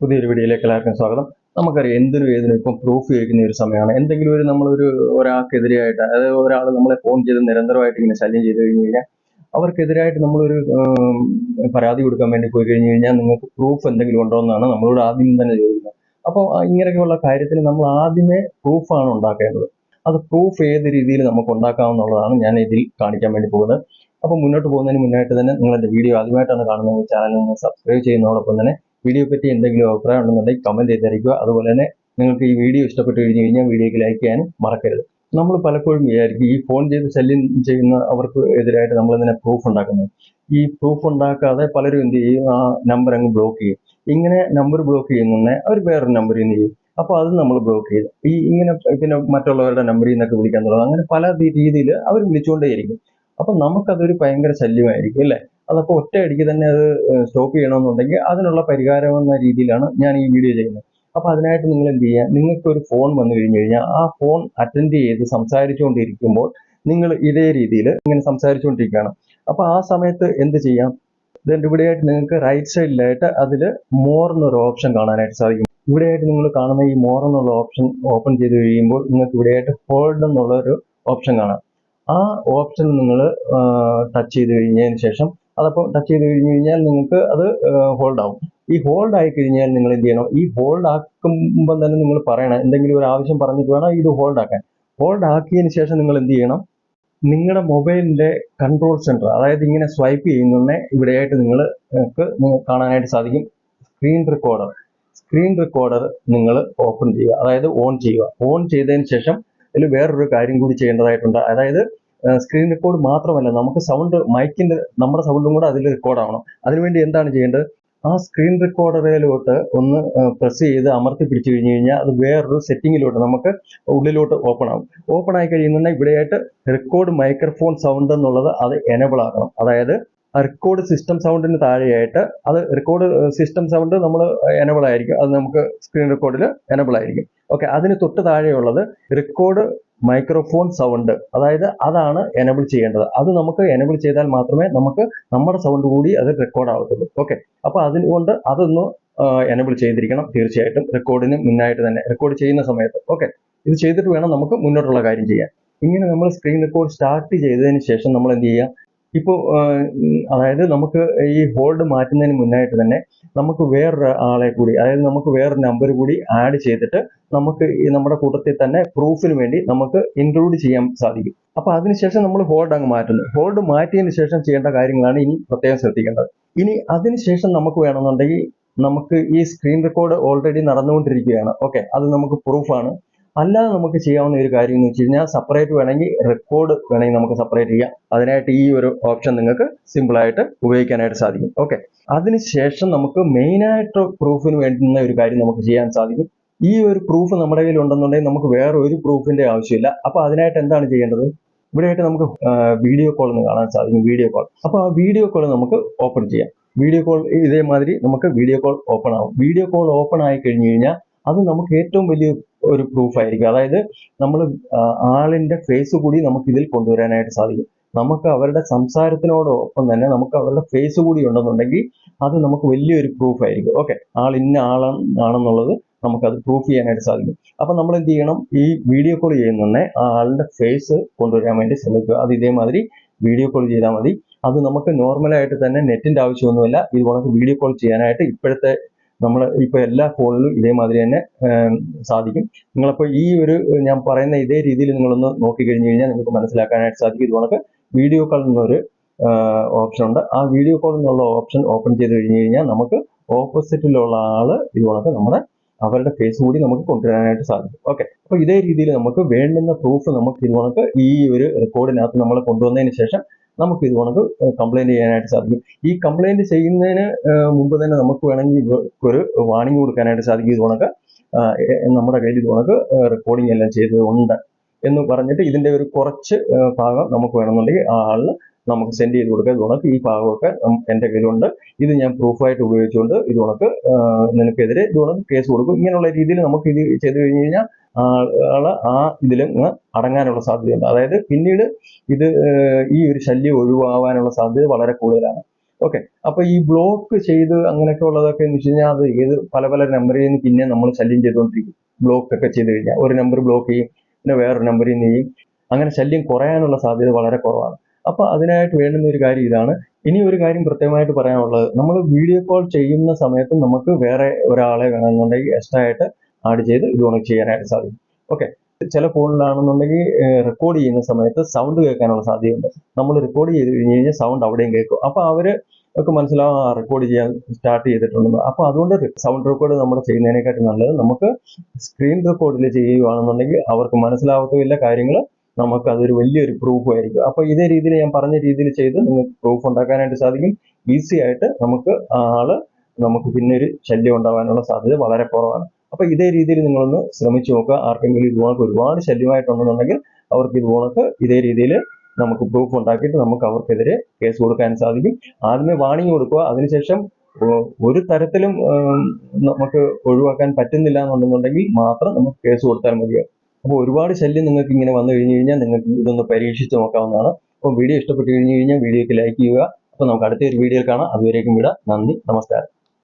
പുതിയൊരു വീഡിയോയിലേക്ക് എല്ലാവർക്കും സ്വാഗതം. നമുക്കറിയാം എന്തിനും ഏതിനും ഇപ്പം പ്രൂഫ് ചോദിക്കുന്ന ഒരു സമയമാണ്. എന്തെങ്കിലും ഒരു നമ്മളൊരു ഒരാൾക്കെതിരെയായിട്ട് അതായത് ഒരാൾ നമ്മളെ ഫോൺ ചെയ്ത് നിരന്തരമായിട്ട് ഇങ്ങനെ ശല്യം ചെയ്ത് കഴിഞ്ഞ് കഴിഞ്ഞാൽ അവർക്കെതിരായിട്ട് നമ്മളൊരു പരാതി കൊടുക്കാൻ വേണ്ടി പോയി കഴിഞ്ഞ് കഴിഞ്ഞാൽ നിങ്ങൾക്ക് പ്രൂഫ് എന്തെങ്കിലും ഉണ്ടോ എന്നാണ് നമ്മളോട് ആദ്യം തന്നെ ചോദിക്കുന്നത്. അപ്പോൾ ഇങ്ങനെയൊക്കെയുള്ള കാര്യത്തിന് നമ്മൾ ആദ്യമേ പ്രൂഫാണ് ഉണ്ടാക്കേണ്ടത്. അത് പ്രൂഫ് ഏത് രീതിയിൽ നമുക്ക് ഉണ്ടാക്കാമെന്നുള്ളതാണ് ഞാൻ ഇതിൽ കാണിക്കാൻ വേണ്ടി പോകുന്നത്. അപ്പോൾ മുന്നോട്ട് പോകുന്നതിന് മുന്നായിട്ട് തന്നെ നിങ്ങളെന്റെ വീഡിയോ ആദ്യമായിട്ടാണ് കാണുന്നതെങ്കിൽ ചാനൽ ഒന്ന് സബ്സ്ക്രൈബ് ചെയ്യുന്നതോടൊപ്പം തന്നെ വീഡിയോ പറ്റി എന്തെങ്കിലും അഭിപ്രായം ഉണ്ടെന്നുണ്ടെങ്കിൽ കമന്റ് ചെയ്തറിയിക്കുക. അതുപോലെ തന്നെ നിങ്ങൾക്ക് ഈ വീഡിയോ ഇഷ്ടപ്പെട്ട് കഴിഞ്ഞ് കഴിഞ്ഞാൽ വീഡിയോക്ക് ലൈക്ക് ചെയ്യാനും മറക്കരുത്. നമ്മൾ പലപ്പോഴും വിചാരിക്കും ഈ ഫോൺ ചെയ്ത് ശല്യം ചെയ്യുന്ന അവർക്ക് എതിരായിട്ട് നമ്മൾ ഇതിനെ പ്രൂഫ് ഉണ്ടാക്കുന്നത്? ഈ പ്രൂഫ് ഉണ്ടാക്കാതെ പലരും എന്ത് ചെയ്യും? ആ നമ്പർ അങ്ങ് ബ്ലോക്ക് ചെയ്യും. ഇങ്ങനെ നമ്പർ ബ്ലോക്ക് ചെയ്യുന്ന അവർ വേറൊരു നമ്പറിൽ നിന്ന് ചെയ്യും. അപ്പോൾ അത് നമ്മൾ ബ്ലോക്ക് ചെയ്ത് ഈ ഇങ്ങനെ പിന്നെ മറ്റുള്ളവരുടെ നമ്പറിൽ നിന്നൊക്കെ വിളിക്കാൻ തുടങ്ങും. അങ്ങനെ പല രീതിയിൽ അവർ വിളിച്ചുകൊണ്ടേയിരിക്കും അപ്പൊ നമുക്കതൊരു ഭയങ്കര ശല്യമായിരിക്കും അല്ലേ? അതപ്പോൾ ഒറ്റയടിക്ക് തന്നെ അത് സ്റ്റോപ്പ് ചെയ്യണമെന്നുണ്ടെങ്കിൽ അതിനുള്ള പരിഹാരം എന്ന രീതിയിലാണ് ഞാൻ ഈ വീഡിയോ ചെയ്യുന്നത്. അപ്പൊ അതിനായിട്ട് നിങ്ങൾ എന്ത് ചെയ്യുക? നിങ്ങൾക്ക് ഒരു ഫോൺ വന്നു കഴിഞ്ഞു കഴിഞ്ഞാൽ ആ ഫോൺ അറ്റൻഡ് ചെയ്ത് സംസാരിച്ചുകൊണ്ടിരിക്കുമ്പോൾ നിങ്ങൾ ഇതേ രീതിയിൽ ഇങ്ങനെ സംസാരിച്ചുകൊണ്ടിരിക്കുകയാണ്. അപ്പൊ ആ സമയത്ത് എന്ത് ചെയ്യാം? ഇതിന്റെ ഇവിടെയായിട്ട് നിങ്ങൾക്ക് റൈറ്റ് സൈഡിലായിട്ട് അതിൽ മോർ എന്നൊരു ഓപ്ഷൻ കാണാനായിട്ട് സാധിക്കും. ഇവിടെയായിട്ട് നിങ്ങൾ കാണുന്ന ഈ മോർ എന്നുള്ള ഓപ്ഷൻ ഓപ്പൺ ചെയ്ത് കഴിയുമ്പോൾ നിങ്ങൾക്ക് ഇവിടെയായിട്ട് ഹോൾഡ് എന്നുള്ള ഒരു ഓപ്ഷൻ കാണാം. ആ ഓപ്ഷൻ നിങ്ങൾ ടച്ച് ചെയ്ത് കഴിഞ്ഞതിന് ശേഷം അതപ്പോൾ ടച്ച് ചെയ്ത് കഴിഞ്ഞ് കഴിഞ്ഞാൽ നിങ്ങൾക്ക് അത് ഹോൾഡ് ആവും. ഈ ഹോൾഡ് ആയി കഴിഞ്ഞാൽ നിങ്ങൾ എന്ത് ചെയ്യണം? ഈ ഹോൾഡ് ആക്കുമ്പം തന്നെ നിങ്ങൾ പറയണം എന്തെങ്കിലും ഒരു ആവശ്യം പറഞ്ഞിട്ട് വേണം ഇത് ഹോൾഡ് ആക്കാൻ. ഹോൾഡ് ആക്കിയതിന് ശേഷം നിങ്ങൾ എന്ത് ചെയ്യണം? നിങ്ങളുടെ മൊബൈലിന്റെ കൺട്രോൾ സെന്റർ അതായത് ഇങ്ങനെ സ്വൈപ്പ് ചെയ്യുന്നതിനെ ഇവിടെയായിട്ട് നിങ്ങൾ നിങ്ങൾക്ക് കാണാനായിട്ട് സാധിക്കും. സ്ക്രീൻ റെക്കോർഡർ സ്ക്രീൻ റെക്കോർഡർ നിങ്ങൾ ഓപ്പൺ ചെയ്യുക. അതായത് ഓൺ ചെയ്യുക. ഓൺ ചെയ്തതിന് ശേഷം അതിൽ വേറൊരു കാര്യം കൂടി ചെയ്യേണ്ടതായിട്ടുണ്ട്. അതായത് സ്ക്രീൻ റെക്കോർഡ് മാത്രമല്ല നമുക്ക് സൗണ്ട് മൈക്കിന്റെ നമ്മുടെ സൗണ്ടും കൂടെ അതിൽ റെക്കോർഡ് ആവണം. അതിനുവേണ്ടി എന്താണ് ചെയ്യേണ്ടത്? ആ സ്ക്രീൻ റെക്കോർഡറിലോട്ട് ഒന്ന് പ്രസ് ചെയ്ത് അമർത്തി പിടിച്ചു കഴിഞ്ഞു കഴിഞ്ഞാൽ അത് വേറൊരു സെറ്റിങ്ങിലോട്ട് നമുക്ക് ഉള്ളിലോട്ട് ഓപ്പൺ ആകും ഓപ്പൺ ആയി കഴിയുന്നുണ്ടെങ്കിൽ ഇവിടെയായിട്ട് റെക്കോർഡ് മൈക്രോഫോൺ സൗണ്ട് എന്നുള്ളത് അത് എനബിൾ ആക്കണം. അതായത് റെക്കോർഡ് സിസ്റ്റം സൗണ്ടിന് താഴെയായിട്ട് അത് റെക്കോർഡ് സിസ്റ്റം സൗണ്ട് നമ്മൾ എനബിൾ ആയിരിക്കും. അത് നമുക്ക് സ്ക്രീൻ റെക്കോർഡിൽ എനബിൾ ആയിരിക്കും. ഓക്കെ അതിന് തൊട്ട് താഴെയുള്ളത് റെക്കോർഡ് മൈക്രോഫോൺ സൗണ്ട് അതായത് അതാണ് എനബിൾ ചെയ്യേണ്ടത്. അത് നമുക്ക് എനബിൾ ചെയ്താൽ മാത്രമേ നമുക്ക് നമ്മുടെ സൗണ്ട് കൂടി അത് റെക്കോർഡ് ആവത്തുള്ളൂ. ഓക്കെ അപ്പോൾ അതുകൊണ്ട് അതൊന്ന് എനബിൾ ചെയ്തിരിക്കണം തീർച്ചയായിട്ടും. റെക്കോർഡിന് മുന്നായിട്ട് തന്നെ. റെക്കോർഡ് ചെയ്യുന്ന സമയത്ത്. ഓക്കെ ഇത് ചെയ്തിട്ട് വേണം നമുക്ക് മുന്നോട്ടുള്ള കാര്യം ചെയ്യാൻ. ഇങ്ങനെ നമ്മൾ സ്ക്രീൻ റെക്കോർഡ് സ്റ്റാർട്ട് ചെയ്തതിന് ശേഷം നമ്മൾ എന്ത് ചെയ്യുക ഇപ്പോൾ അതായത് നമുക്ക് ഈ ഹോൾഡ് മാറ്റുന്നതിന് മുന്നായിട്ട് തന്നെ നമുക്ക് വേറൊരു ആളെ കൂടി അതായത് നമുക്ക് വേറൊരു നമ്പർ കൂടി ആഡ് ചെയ്തിട്ട് നമുക്ക് ഈ നമ്മുടെ കൂട്ടത്തിൽ തന്നെ പ്രൂഫിന് വേണ്ടി നമുക്ക് ഇൻക്ലൂഡ് ചെയ്യാൻ സാധിക്കും. അപ്പൊ അതിനുശേഷം നമ്മൾ ഹോൾഡ് അങ്ങ് മാറ്റുന്നു. ഹോൾഡ് മാറ്റിയതിന് ശേഷം ചെയ്യേണ്ട കാര്യങ്ങളാണ് ഇനി പ്രത്യേകം ശ്രദ്ധിക്കേണ്ടത്. ഇനി അതിനുശേഷം നമുക്ക് വേണമെന്നുണ്ടെങ്കിൽ നമുക്ക് ഈ സ്ക്രീൻ റെക്കോർഡ് ഓൾറെഡി നടന്നുകൊണ്ടിരിക്കുകയാണ്. ഓക്കെ അത് നമുക്ക് പ്രൂഫാണ് അല്ലാതെ നമുക്ക് ചെയ്യാവുന്ന ഒരു കാര്യം എന്ന് വെച്ച് കഴിഞ്ഞാൽ സെപ്പറേറ്റ് വേണമെങ്കിൽ റെക്കോർഡ് വേണമെങ്കിൽ നമുക്ക് സെപ്പറേറ്റ് ചെയ്യാം. അതിനായിട്ട് ഈ ഒരു ഓപ്ഷൻ നിങ്ങൾക്ക് സിമ്പിൾ ആയിട്ട് ഉപയോഗിക്കാനായിട്ട് സാധിക്കും. ഓക്കെ അതിനുശേഷം നമുക്ക് മെയിനായിട്ട് പ്രൂഫിന് വേണ്ടുന്ന ഒരു കാര്യം നമുക്ക് ചെയ്യാൻ സാധിക്കും. ഈ ഒരു പ്രൂഫ് നമ്മുടെ കയ്യിൽ ഉണ്ടെന്നുണ്ടെങ്കിൽ നമുക്ക് വേറെ ഒരു പ്രൂഫിന്റെ ആവശ്യമില്ല. അപ്പൊ അതിനായിട്ട് എന്താണ് ചെയ്യേണ്ടത്? ഇവിടെയായിട്ട് നമുക്ക് വീഡിയോ കോൾ എന്ന് കാണാൻ സാധിക്കും. വീഡിയോ കോൾ അപ്പൊ ആ വീഡിയോ കോൾ നമുക്ക് ഓപ്പൺ ചെയ്യാം. വീഡിയോ കോൾ ഇതേമാതിരി നമുക്ക് വീഡിയോ കോൾ ഓപ്പൺ ആവും. വീഡിയോ കോൾ ഓപ്പൺ ആയി കഴിഞ്ഞു കഴിഞ്ഞാൽ അത് നമുക്ക് ഏറ്റവും വലിയ ഒരു പ്രൂഫ് ആയിരിക്കും. അതായത് നമ്മൾ ആളിന്റെ ഫേസ് കൂടി നമുക്ക് ഇതിൽ കൊണ്ടുവരാനായിട്ട് സാധിക്കും. നമുക്ക് അവരുടെ സംസാരത്തിനോടൊപ്പം തന്നെ നമുക്ക് അവരുടെ ഫേസ് കൂടി ഉണ്ടെന്നുണ്ടെങ്കിൽ അത് നമുക്ക് വലിയൊരു പ്രൂഫ് ആയിരിക്കും. ഓക്കെ ആൾ ഇന്ന ആളാണെന്നുള്ളത് നമുക്കത് പ്രൂഫ് ചെയ്യാനായിട്ട് സാധിക്കും. അപ്പൊ നമ്മൾ എന്ത് ചെയ്യണം? ഈ വീഡിയോ കോൾ ചെയ്യുന്നതന്നെ ആ ആളുടെ ഫേസ് കൊണ്ടുവരാൻ വേണ്ടി ശ്രമിക്കുക. അത് ഇതേമാതിരി വീഡിയോ കോൾ ചെയ്താൽ മതി. അത് നമുക്ക് നോർമലായിട്ട് തന്നെ നെറ്റിന്റെ ആവശ്യമൊന്നുമില്ല. ഇത് നമുക്ക് വീഡിയോ കോൾ ചെയ്യാനായിട്ട് ഇപ്പോഴത്തെ നമ്മൾ ഇപ്പൊ എല്ലാ ഫോണിലും ഇതേമാതിരി തന്നെ സാധിക്കും. നിങ്ങളപ്പോൾ ഈ ഒരു ഞാൻ പറയുന്ന ഇതേ രീതിയിൽ നിങ്ങളൊന്ന് നോക്കി കഴിഞ്ഞു കഴിഞ്ഞാൽ നിങ്ങൾക്ക് മനസ്സിലാക്കാനായിട്ട് സാധിക്കും. ഇത് കണക്ക് വീഡിയോ കോൾ എന്നൊരു ഓപ്ഷൻ ഉണ്ട്. ആ വീഡിയോ കോൾ എന്നുള്ള ഓപ്ഷൻ ഓപ്പൺ ചെയ്ത് കഴിഞ്ഞു കഴിഞ്ഞാൽ നമുക്ക് ഓപ്പോസിറ്റിലുള്ള ആൾ ഇത് കണക്ക് നമ്മുടെ അവരുടെ ഫേസ് കൂടി നമുക്ക് കൊണ്ടുവരാനായിട്ട് സാധിക്കും. ഓക്കെ അപ്പൊ ഇതേ രീതിയിൽ നമുക്ക് വേണ്ടുന്ന പ്രൂഫ് നമുക്ക് ഇത് കണക്ക് ഈ ഒരു റെക്കോർഡിനകത്ത് നമ്മൾ കൊണ്ടുവന്നതിന് ശേഷം നമുക്ക് ഇത് വേണമെങ്കിൽ കംപ്ലൈന്റ് ചെയ്യാനായിട്ട് സാധിക്കും. ഈ കംപ്ലൈന്റ് ചെയ്യുന്നതിന് മുമ്പ് തന്നെ നമുക്ക് വേണമെങ്കിൽ ഒരു വാണിംഗ് കൊടുക്കാനായിട്ട് സാധിക്കും. ഇത് കണക്ക് നമ്മുടെ കയ്യിൽ ഇത് റെക്കോർഡിംഗ് എല്ലാം ചെയ്തതുണ്ട് എന്ന് പറഞ്ഞിട്ട് ഇതിന്റെ ഒരു കുറച്ച് ഭാഗം നമുക്ക് വേണമെന്നുണ്ടെങ്കിൽ ആ ആളിന് നമുക്ക് സെൻഡ് ചെയ്ത് കൊടുക്കുക ഇത് കണക്ക് ഈ ഭാഗമൊക്കെ എന്റെ കയ്യിലുണ്ട്. ഇത് ഞാൻ പ്രൂഫായിട്ട് ഉപയോഗിച്ചുകൊണ്ട് ഇത് കണക്ക് നിനക്കെതിരെ ഇത് കണക്ക് കേസ് കൊടുക്കും. ഇങ്ങനെയുള്ള രീതിയിൽ നമുക്ക് ഇത് ചെയ്ത് കഴിഞ്ഞ് കഴിഞ്ഞാൽ ആൾ ആ ഇതിൽ അടങ്ങാനുള്ള സാധ്യതയുണ്ട്. അതായത് പിന്നീട് ഇത് ഈ ഒരു ശല്യം ഒഴിവാകാനുള്ള സാധ്യത വളരെ കൂടുതലാണ്. ഓക്കെ. അപ്പൊ ഈ ബ്ലോക്ക് ചെയ്ത് അങ്ങനെയൊക്കെ ഉള്ളതൊക്കെ എന്ന് വെച്ച് കഴിഞ്ഞാൽ അത് ഏത് പല പല നമ്പറിൽ നിന്ന് പിന്നെ നമ്മൾ ശല്യം ചെയ്തുകൊണ്ടിരിക്കും. ബ്ലോക്ക് ഒക്കെ ചെയ്ത് കഴിഞ്ഞാൽ ഒരു നമ്പർ ബ്ലോക്ക് ചെയ്യും പിന്നെ വേറൊരു നമ്പറിൽ നിന്ന് ചെയ്യും. അങ്ങനെ ശല്യം കുറയാനുള്ള സാധ്യത വളരെ കുറവാണ്. അപ്പൊ അതിനായിട്ട് വേണ്ടുന്ന ഒരു കാര്യം ഇതാണ്. ഇനി ഒരു കാര്യം പ്രത്യേകമായിട്ട് പറയാനുള്ളത്. നമ്മൾ വീഡിയോ കോൾ ചെയ്യുന്ന സമയത്ത് നമുക്ക് വേറെ ഒരാളെ വേണമെന്നുണ്ടെങ്കിൽ എക്സ്ട്രാ ആയിട്ട് ആഡ് ചെയ്ത് ഇത് കണക്ട് ചെയ്യാനായിട്ട് സാധിക്കും. ഓക്കെ ചില ഫോണിലാണെന്നുണ്ടെങ്കിൽ റെക്കോർഡ് ചെയ്യുന്ന സമയത്ത് സൗണ്ട് കേൾക്കാനുള്ള സാധ്യതയുണ്ട്. നമ്മൾ റെക്കോർഡ് ചെയ്ത് കഴിഞ്ഞ് കഴിഞ്ഞാൽ സൗണ്ട് അവിടെയും കേൾക്കും. അപ്പോൾ അവർ ഒക്കെ മനസ്സിലാവും റെക്കോർഡ് ചെയ്യാൻ സ്റ്റാർട്ട് ചെയ്തിട്ടുണ്ടെന്ന്. അപ്പോൾ അതുകൊണ്ട് സൗണ്ട് റെക്കോർഡ് നമ്മൾ ചെയ്യുന്നതിനെക്കാട്ടും നല്ലത് നമുക്ക് സ്ക്രീൻ റെക്കോർഡിൽ ചെയ്യുകയാണെന്നുണ്ടെങ്കിൽ അവർക്ക് മനസ്സിലാവത്തുമില്ല കാര്യങ്ങൾ നമുക്ക് അതൊരു വലിയൊരു പ്രൂഫ് ആയിരിക്കും. അപ്പോൾ ഇതേ രീതിയിൽ ഞാൻ പറഞ്ഞ രീതിയിൽ ചെയ്ത് നിങ്ങൾക്ക് പ്രൂഫ് ഉണ്ടാക്കാനായിട്ട് സാധിക്കും. ഈസി ആയിട്ട് നമുക്ക് ആൾ നമുക്ക് പിന്നെ ഒരു ശല്യം ഉണ്ടാകാനുള്ള സാധ്യത വളരെ കുറവാണ്. അപ്പൊ ഇതേ രീതിയിൽ നിങ്ങളൊന്ന് ശ്രമിച്ചു നോക്കുക. ആർക്കെങ്കിലും ഇതുപോലൊക്കെ ഒരുപാട് ശല്യമായിട്ടുണ്ടെന്നുണ്ടെങ്കിൽ അവർക്ക് ഇതുപോലൊക്കെ ഇതേ രീതിയിൽ നമുക്ക് പ്രൂഫ് ഉണ്ടാക്കിയിട്ട് നമുക്ക് അവർക്കെതിരെ കേസ് കൊടുക്കാൻ സാധിക്കും. ആദ്യമേ വാണിംഗ് കൊടുക്കുക. അതിനുശേഷം ഒരു തരത്തിലും നമുക്ക് ഒഴിവാക്കാൻ പറ്റുന്നില്ല എന്നുണ്ടെന്നുണ്ടെങ്കിൽ മാത്രം നമുക്ക് കേസ് കൊടുത്താൽ മതിയാവും അപ്പോൾ ഒരുപാട് ശല്യം നിങ്ങൾക്ക് ഇങ്ങനെ വന്നു കഴിഞ്ഞു കഴിഞ്ഞാൽ നിങ്ങൾക്ക് ഇതൊന്ന് പരീക്ഷിച്ച് നോക്കാവുന്നതാണ്. അപ്പോൾ വീഡിയോ ഇഷ്ടപ്പെട്ടു കഴിഞ്ഞു കഴിഞ്ഞാൽ വീഡിയോക്ക് ലൈക്ക് ചെയ്യുക. അപ്പോൾ നമുക്ക് അടുത്ത ഒരു വീഡിയോയിൽ കാണാം. അതുവരേക്കും വിടാം. നന്ദി. നമസ്കാരം.